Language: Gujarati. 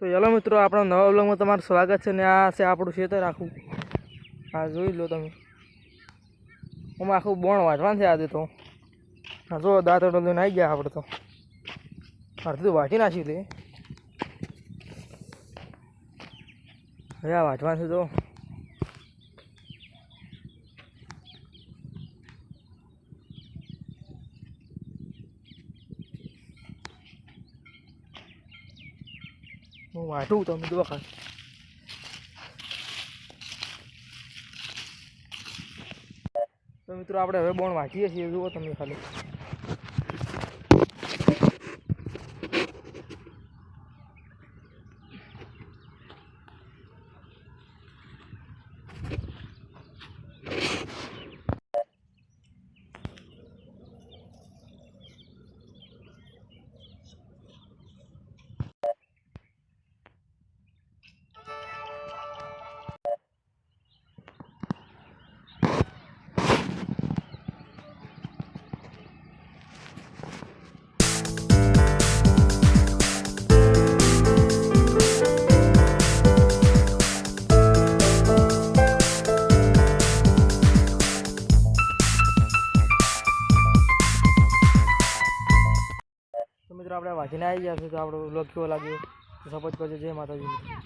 તો હેલો મિત્રો, આપણા નવા બ્લોગમાં તમારું સ્વાગત છે ને આ છે આપણું ખેતર આખું. આ જોઈ લો તમે. આમાં આખું બોણ વાંચવાનું છે આજે તો. હા જો દાંતડો લઈને આવી ગયા આપણે તો. અડધું વાંચી નાખ્યું તે. હવે આ વાંચવાનું છે તો. હું વાંચું તમે જો ખાલી તો મિત્રો, આપણે હવે બોણ વાંચીએ છીએ. જુઓ તમે ખાલી. મિત્રો આપણે વાંચીને આવી છે તો આપણો વ્લોગ કેવો લાગ્યો. સપોર્ટ કરજો જય માતાજી.